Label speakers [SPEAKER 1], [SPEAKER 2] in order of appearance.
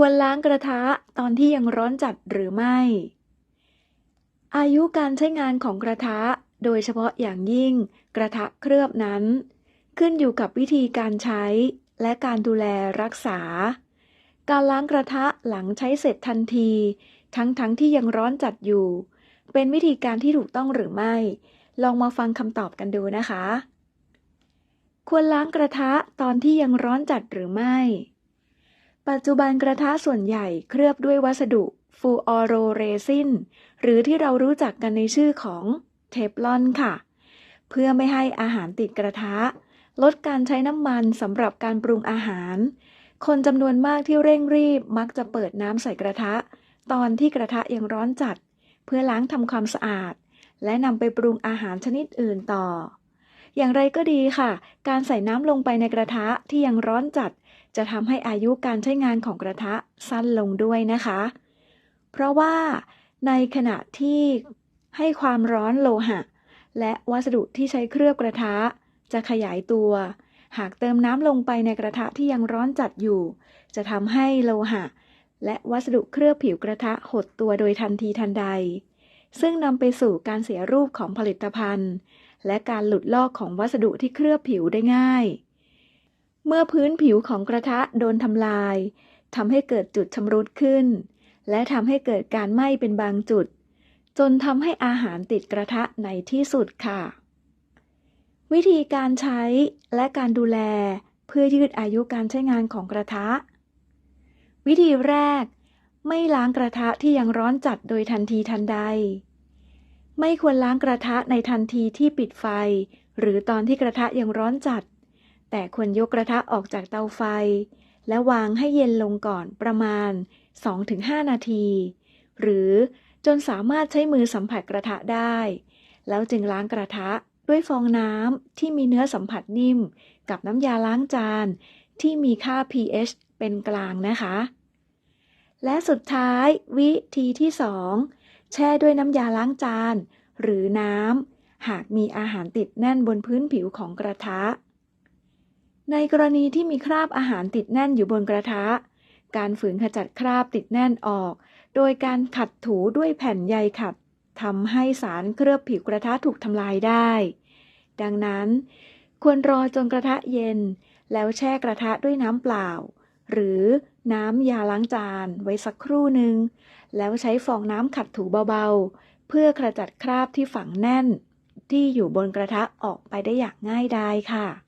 [SPEAKER 1] ควรล้างกระทะตอนที่ยังร้อนจัดหรือไม่ อายุการใช้งานของกระทะ โดยเฉพาะอย่างยิ่งกระทะเคลือบนั้น ขึ้นอยู่กับวิธีการใช้และการดูแลรักษา การล้างกระทะหลังใช้เสร็จทันที ทั้งๆทที่ยังร้อนจัดอยู่ เป็นวิธีการที่ถูกต้องหรือไม่ ลองมาฟังคำตอบกันดูนะคะ ควรล้างกระทะตอนที่ยังร้อนจัดหรือไม่ ปัจจุบันกระทะส่วนใหญ่เคลือบด้วยวัสดุฟูออโรเรซินหรือที่เรารู้จักกันในชื่อของเทฟลอนค่ะ เพื่อไม่ให้อาหารติดกระทะ ลดการใช้น้ำมันสำหรับการปรุงอาหาร คนจำนวนมากที่เร่งรีบมักจะเปิดน้ำใส่กระทะ ตอนที่กระทะยังร้อนจัด เพื่อล้างทำความสะอาด และนำไปปรุงอาหารชนิดอื่นต่อ อย่างไรก็ดีค่ะ การใส่น้ำลงไปในกระทะที่ยังร้อนจัด จะทำให้อายุการใช้งานของกระทะสั้นลงด้วยนะคะ เพราะว่าในขณะที่ให้ความร้อนโลหะ และวัสดุที่ใช้เคลือบกระทะ จะขยายตัว หากเติมน้ำลงไปในกระทะที่ยังร้อนจัดอยู่ จะทำให้โลหะ และวัสดุเคลือบผิวกระทะหดตัวโดยทันทีทันใด ซึ่งนำไปสู่การเสียรูปของผลิตภัณฑ์ และการหลุดลอกของวัสดุที่เคลือบผิวได้ง่าย เมื่อพื้นผิวของกระทะโดนทำลายทำให้เกิดจุดชำรุดขึ้น และทำให้เกิดการไหม้เป็นบางจุด จนทำให้อาหารติดกระทะในที่สุดค่ะ วิธีการใช้และการดูแลเพื่อยืดอายุการใช้งานของกระทะ วิธีแรก ไม่ล้างกระทะที่ยังร้อนจัดโดยทันทีทันใด ไม่ควรล้างกระทะในทันทีที่ปิดไฟ หรือตอนที่กระทะยังร้อนจัด แต่ควรยกกระทะออกจากเตาไฟ และวางให้เย็นลงก่อนประมาณ 2-5 นาที หรือจนสามารถใช้มือสัมผัสกระทะได้ แล้วจึงล้างกระทะด้วยฟองน้ำที่มีเนื้อสัมผัสนิ่ม กับน้ำยาล้างจาน ที่มีค่า pH เป็นกลางนะคะ และสุดท้ายวิธีที่ 2 แช่ด้วยน้ำยาล้างจาน หรือน้ำหากมีอาหารติดแน่นบนพื้นผิวของกระทะ ในกรณีที่มีคราบอาหารติดแน่นอยู่บนกระทะ การฝืนขจัดคราบติดแน่นออก โดยการขัดถูด้วยแผ่นใยขัดทำให้สารเคลือบผิวกระทะถูกทำลายได้ ดังนั้น ควรรอจนกระทะเย็น แล้วแช่กระทะด้วยน้ำเปล่า หรือน้ำยาล้างจานไว้สักครู่หนึ่ง แล้วใช้ฟองน้ำขัดถูเบาๆ เพื่อขจัดคราบที่ฝังแน่น ที่อยู่บนกระทะออกไปได้อย่างง่ายดายค่ะ